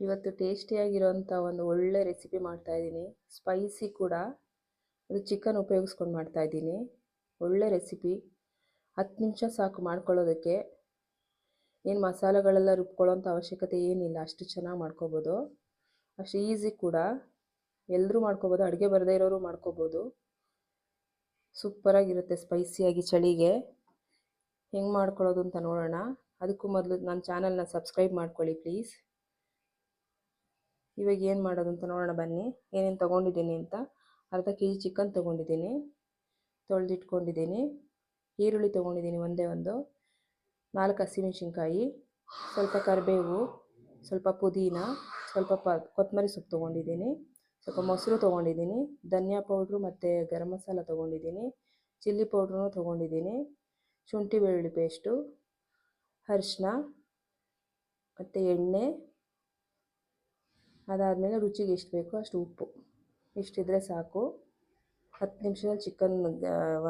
ಇವತ್ತು ಟೇಸ್ಟಿಯಾಗಿರೋಂಥ ಒಂದು ಒಳ್ಳೆ ರೆಸಿಪಿ ಮಾಡ್ತಾಯಿದ್ದೀನಿ ಸ್ಪೈಸಿ ಕೂಡ. ಅದು ಚಿಕನ್ ಉಪಯೋಗಿಸ್ಕೊಂಡು ಮಾಡ್ತಾಯಿದ್ದೀನಿ ಒಳ್ಳೆ ರೆಸಿಪಿ ಹತ್ತು ನಿಮಿಷ ಸಾಕು ಮಾಡ್ಕೊಳ್ಳೋದಕ್ಕೆ. ಏನು ಮಸಾಲೆಗಳೆಲ್ಲ ರುಬ್ಕೊಳ್ಳೋಂಥ ಅವಶ್ಯಕತೆ ಏನಿಲ್ಲ. ಅಷ್ಟು ಚೆನ್ನಾಗಿ ಮಾಡ್ಕೋಬೋದು. ಅಷ್ಟು ಈಸಿ ಕೂಡ. ಎಲ್ಲರೂ ಮಾಡ್ಕೋಬೋದು. ಅಡುಗೆ ಬರದೇ ಇರೋರು ಮಾಡ್ಕೋಬೋದು. ಸೂಪರಾಗಿರುತ್ತೆ ಸ್ಪೈಸಿಯಾಗಿ ಚಳಿಗೆ. ಹೆಂಗೆ ಮಾಡ್ಕೊಳ್ಳೋದು ಅಂತ ನೋಡೋಣ. ಅದಕ್ಕೂ ಮೊದಲು ನನ್ನ ಚಾನಲ್ನ ಸಬ್ಸ್ಕ್ರೈಬ್ ಮಾಡ್ಕೊಳ್ಳಿ ಪ್ಲೀಸ್ ಇವಾಗ ಏನು ಮಾಡೋದು ಅಂತ ನೋಡೋಣ ಬನ್ನಿ. ಏನೇನು ತೊಗೊಂಡಿದ್ದೀನಿ ಅಂತ. ಅರ್ಧ ಕೆ ಜಿ ಚಿಕನ್ ತೊಗೊಂಡಿದ್ದೀನಿ. ತೊಳೆದಿಟ್ಕೊಂಡಿದ್ದೀನಿ. ಈರುಳ್ಳಿ ತೊಗೊಂಡಿದ್ದೀನಿ ಒಂದೇ ಒಂದು. ನಾಲ್ಕು ಹಸಿಮೆಣ್ಸಿನ್ಕಾಯಿ, ಸ್ವಲ್ಪ ಕರಿಬೇವು, ಸ್ವಲ್ಪ ಪುದೀನ, ಸ್ವಲ್ಪ ಪ, ಕೊತ್ತಂಬರಿ ಸೊಪ್ಪು ತೊಗೊಂಡಿದ್ದೀನಿ. ಸ್ವಲ್ಪ ಮೊಸರು ತೊಗೊಂಡಿದ್ದೀನಿ. ಧನಿಯಾ ಪೌಡ್ರು ಮತ್ತು ಗರಂ ಮಸಾಲ ತೊಗೊಂಡಿದ್ದೀನಿ. ಚಿಲ್ಲಿ ಪೌಡ್ರೂ ತೊಗೊಂಡಿದ್ದೀನಿ. ಶುಂಠಿ ಬೆಳ್ಳುಳ್ಳಿ ಪೇಸ್ಟು ಅರಿಶಿನ ಮತ್ತು ಎಣ್ಣೆ ಅದಾದಮೇಲೆ ರುಚಿಗೆ ಎಷ್ಟು ಬೇಕೋ ಅಷ್ಟು ಉಪ್ಪು. ಇಷ್ಟಿದ್ರೆ ಸಾಕು. ಹತ್ತು ನಿಮಿಷದಲ್ಲಿ ಚಿಕನ್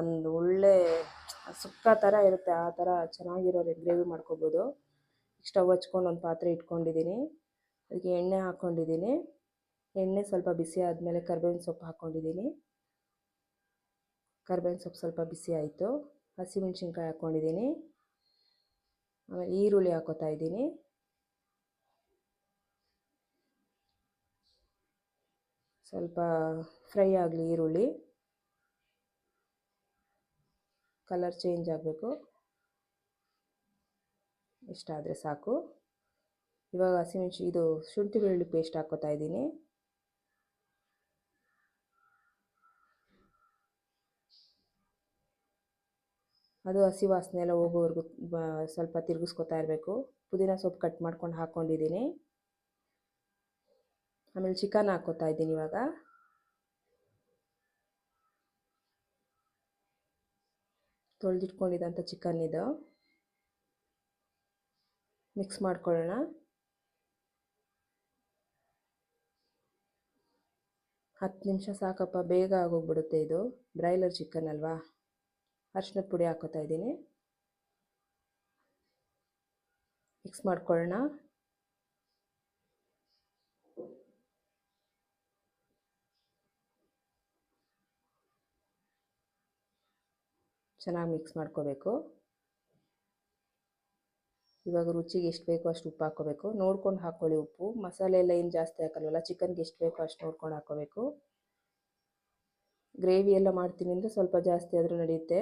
ಒಂದು ಒಳ್ಳೆ ಸುಕ್ಕ ಥರ ಇರುತ್ತೆ. ಆ ಥರ ಚೆನ್ನಾಗಿರೋ ಗ್ರೇವಿ ಮಾಡ್ಕೊಬೋದು. ಸ್ಟವ್ ಹಚ್ಕೊಂಡು ಒಂದು ಪಾತ್ರೆ ಇಟ್ಕೊಂಡಿದ್ದೀನಿ. ಅದಕ್ಕೆ ಎಣ್ಣೆ ಹಾಕ್ಕೊಂಡಿದ್ದೀನಿ. ಎಣ್ಣೆ ಸ್ವಲ್ಪ ಬಿಸಿ ಆದಮೇಲೆ ಕರ್ಬೇವಿನ ಸೊಪ್ಪು ಹಾಕ್ಕೊಂಡಿದ್ದೀನಿ. ಕರ್ಬೇವಿನ ಸೊಪ್ಪು ಸ್ವಲ್ಪ ಬಿಸಿ ಆಯಿತು. ಹಸಿಮೆಣ್ಸಿನ್ಕಾಯಿ ಹಾಕ್ಕೊಂಡಿದ್ದೀನಿ. ಆಮೇಲೆ ಈರುಳ್ಳಿ ಹಾಕೋತಾ ಇದ್ದೀನಿ. ಸ್ವಲ್ಪ ಫ್ರೈ ಆಗಲಿ ಈರುಳ್ಳಿ. ಕಲರ್ ಚೇಂಜ್ ಆಗಬೇಕು. ಇಷ್ಟಾದರೆ ಸಾಕು. ಇವಾಗ ಹಸಿಮೆಣಸು, ಇದು ಶುಂಠಿ ಬೆಳ್ಳುಳ್ಳಿ ಪೇಸ್ಟ್ ಹಾಕ್ಕೋತಾ ಇದ್ದೀನಿ. ಅದು ಹಸಿ ವಾಸನೆ ಎಲ್ಲ ಹೋಗೋವರೆಗೂ ಸ್ವಲ್ಪ ತಿರುಗಿಸ್ಕೊತಾ ಇರಬೇಕು. ಪುದೀನ ಸೊಪ್ಪು ಕಟ್ ಮಾಡ್ಕೊಂಡು ಹಾಕ್ಕೊಂಡಿದ್ದೀನಿ ಆಮೇಲೆ ಚಿಕನ್ ಹಾಕೋತಾ ಇದ್ದೀನಿ ಇವಾಗ. ತೊಳೆದಿಟ್ಕೊಂಡಿದ್ದಂಥ ಚಿಕನ್ ಇದು. ಮಿಕ್ಸ್ ಮಾಡ್ಕೊಳ್ಳೋಣ. ಹತ್ತು ನಿಮಿಷ ಸಾಕಪ್ಪ, ಬೇಗ ಆಗೋಗ್ಬಿಡುತ್ತೆ ಇದು. ಬ್ರಾಯ್ಲರ್ ಚಿಕನ್ ಅಲ್ವಾ? ಅರ್ಶಿನದ ಪುಡಿ ಹಾಕೋತಾ ಇದ್ದೀನಿ. ಮಿಕ್ಸ್ ಮಾಡ್ಕೊಳ್ಳೋಣ. ಚೆನ್ನಾಗಿ ಮಿಕ್ಸ್ ಮಾಡ್ಕೋಬೇಕು. ಇವಾಗ ರುಚಿಗೆ ಎಷ್ಟು ಬೇಕೋ ಅಷ್ಟು ಉಪ್ಪು ಹಾಕೋಬೇಕು. ನೋಡ್ಕೊಂಡು ಹಾಕ್ಕೊಳ್ಳಿ ಉಪ್ಪು. ಮಸಾಲೆ ಎಲ್ಲ ಏನು ಜಾಸ್ತಿ ಹಾಕಲ್ವಲ್ಲ, ಚಿಕನ್ಗೆ ಎಷ್ಟು ಬೇಕೋ ಅಷ್ಟು ನೋಡ್ಕೊಂಡು ಹಾಕ್ಕೋಬೇಕು ಗ್ರೇವಿ ಎಲ್ಲ ಮಾಡ್ತೀನಿ ಅಂದರೆ ಸ್ವಲ್ಪ ಜಾಸ್ತಿ ಆದರೂ ನಡೆಯುತ್ತೆ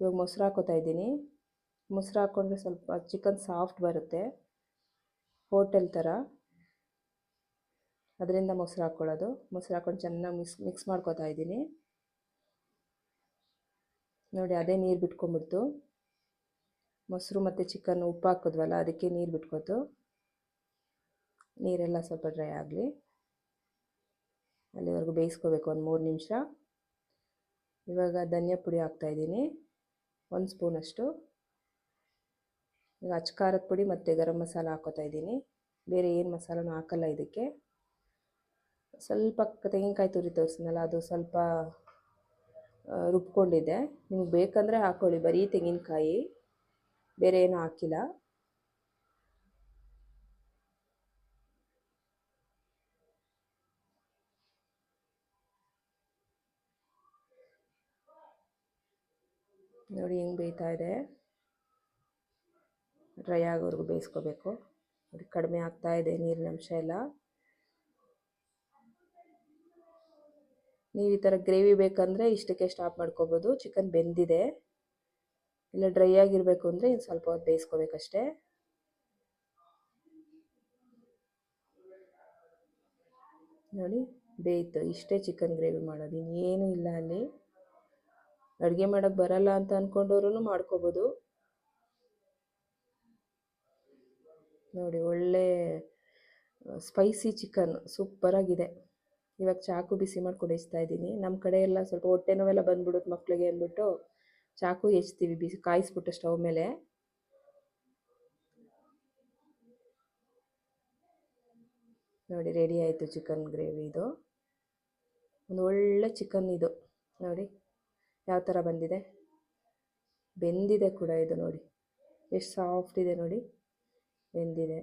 ಇವಾಗ ಮೊಸರು ಹಾಕೋತಾ ಇದ್ದೀನಿ. ಮೊಸರು ಹಾಕ್ಕೊಂಡ್ರೆ ಸ್ವಲ್ಪ ಚಿಕನ್ ಸಾಫ್ಟ್ ಬರುತ್ತೆ. ಹೋಟೆಲ್ ಥರ ಅದರಿಂದ ಮೊಸರು ಹಾಕ್ಕೊಳ್ಳೋದು ಮೊಸರು ಹಾಕ್ಕೊಂಡು ಚೆನ್ನಾಗಿ ಮಿಕ್ಸ್ ಮಿಕ್ಸ್ ಮಾಡ್ಕೋತಾ ಇದ್ದೀನಿ. ನೋಡಿ, ಅದೇ ನೀರು ಬಿಟ್ಕೊಂಬಿಡ್ತು ಮೊಸರು ಮತ್ತು ಚಿಕನ್ ಉಪ್ಪು ಹಾಕಿದ್ವಲ್ಲ, ಅದಕ್ಕೆ ನೀರು ಬಿಟ್ಕೋತು. ನೀರೆಲ್ಲ ಸ್ವಲ್ಪ ಡ್ರೈ ಆಗಲಿ. ಅಲ್ಲಿವರೆಗೂ ಬೇಯಿಸ್ಕೋಬೇಕು, ಒಂದು ಮೂರು ನಿಮಿಷ. ಇವಾಗ ಧನಿಯಾ ಪುಡಿ ಹಾಕ್ತಾಯಿದ್ದೀನಿ ಒಂದು ಸ್ಪೂನಷ್ಟು ಈಗ ಖಾರದ ಪುಡಿ ಮತ್ತು ಗರಂ ಮಸಾಲ ಹಾಕೋತಾ ಇದ್ದೀನಿ. ಬೇರೆ ಏನು ಮಸಾಲನೂ ಹಾಕಲ್ಲ ಇದಕ್ಕೆ. ಸ್ವಲ್ಪ ತೆಂಗಿನಕಾಯಿ ತುರಿ ತೋರಿಸಿದ್ನಲ್ಲ, ಅದು ಸ್ವಲ್ಪ ರುಬ್ಕೊಂಡಿದ್ದೆ. ನಿಮ್ಗೆ ಬೇಕಂದರೆ ಹಾಕ್ಕೊಳ್ಳಿ ಬರೀ ತೆಂಗಿನಕಾಯಿ. ಬೇರೆ ಏನೂ ಹಾಕಿಲ್ಲ. ನೋಡಿ, ಹೆಂಗೆ ಬೇಯ್ತಾ ಇದೆ. ಡ್ರೈ ಆಗೋವರೆಗೂ ಬೇಯಿಸ್ಕೋಬೇಕು. ನೋಡಿ, ಕಡಿಮೆ ಆಗ್ತಾ ಇದೆ ನೀರಿನ ಅಂಶ ಎಲ್ಲ. ನೀವು ಈ ಥರ ಗ್ರೇವಿ ಬೇಕಂದರೆ ಇಷ್ಟಕ್ಕೆ ಸ್ಟಾಪ್ ಮಾಡ್ಕೋಬೋದು. ಚಿಕನ್ ಬೆಂದಿದೆ. ಇಲ್ಲ ಡ್ರೈ ಆಗಿರಬೇಕು ಅಂದರೆ ಇನ್ನು ಸ್ವಲ್ಪ ಹೊತ್ತು ಬೇಯಿಸ್ಕೋಬೇಕಷ್ಟೇ. ನೋಡಿ, ಬೇಯಿತು. ಇಷ್ಟೇ ಚಿಕನ್ ಗ್ರೇವಿ ಮಾಡೋದು. ಇನ್ನೇನು ಇಲ್ಲ ಅಲ್ಲಿ. ಅಡುಗೆ ಮಾಡೋಕ್ಕೆ ಬರಲ್ಲ ಅಂತ ಅಂದ್ಕೊಂಡವ್ರು ಮಾಡ್ಕೋಬೋದು. ನೋಡಿ, ಒಳ್ಳೆ ಸ್ಪೈಸಿ ಚಿಕನ್ ಸೂಪರಾಗಿದೆ. ಇವಾಗ ಚಾಕು ಬಿಸಿ ಮಾಡಿ ಕುಡಿಸ್ತಾ ಇದ್ದೀನಿ. ನಮ್ಮ ಕಡೆ ಎಲ್ಲ ಸ್ವಲ್ಪ ಹೊಟ್ಟೆ ನೋವೆಲ್ಲ ಬಂದ್ಬಿಡುತ್ತೆ ಮಕ್ಕಳಿಗೆ ಅಂದ್ಬಿಟ್ಟು ಚಾಕು ಹೆಚ್ತೀವಿ ಬಿಸಿ ಕಾಯಿಸ್ಬಿಟ್ಟು ಸ್ಟವ್ ಮೇಲೆ. ನೋಡಿ, ರೆಡಿ ಆಯಿತು ಚಿಕನ್ ಗ್ರೇವಿ ಇದು. ಒಂದು ಒಳ್ಳೆ ಚಿಕನ್ ಇದು. ನೋಡಿ, ಯಾವ ಥರ ಬಂದಿದೆ? ಬೆಂದಿದೆ ಕೂಡ ಇದು ನೋಡಿ. ಎಷ್ಟು ಸಾಫ್ಟ್ ಇದೆ ನೋಡಿ. ಬೆಂದಿದೆ.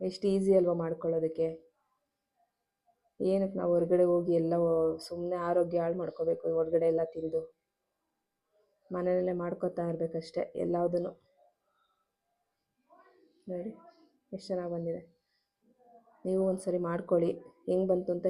ಎಷ್ಟು ಈಸಿ ಅಲ್ವಾ ಮಾಡ್ಕೊಳ್ಳೋದಕ್ಕೆ. ಏನಕ್ಕೆ ನಾವು ಹೊರಗಡೆ ಹೋಗಿ ಎಲ್ಲ ಸುಮ್ಮನೆ ಆರೋಗ್ಯ ಹಾಳು ಮಾಡ್ಕೋಬೇಕು, ಹೊರಗಡೆ ಎಲ್ಲ ತಿಂದು. ಮನೆಯಲ್ಲೇ ಮಾಡ್ಕೊತಾ ಇರಬೇಕಷ್ಟೆ ಎಲ್ಲದನ್ನು ನೋಡಿ, ಎಷ್ಟು ಚೆನ್ನಾಗಿ ಬಂದಿದೆ. ನೀವು ಒಂದು ಸರಿ ಮಾಡ್ಕೊಳ್ಳಿ, ಹೆಂಗೆ ಬಂತು ಅಂತ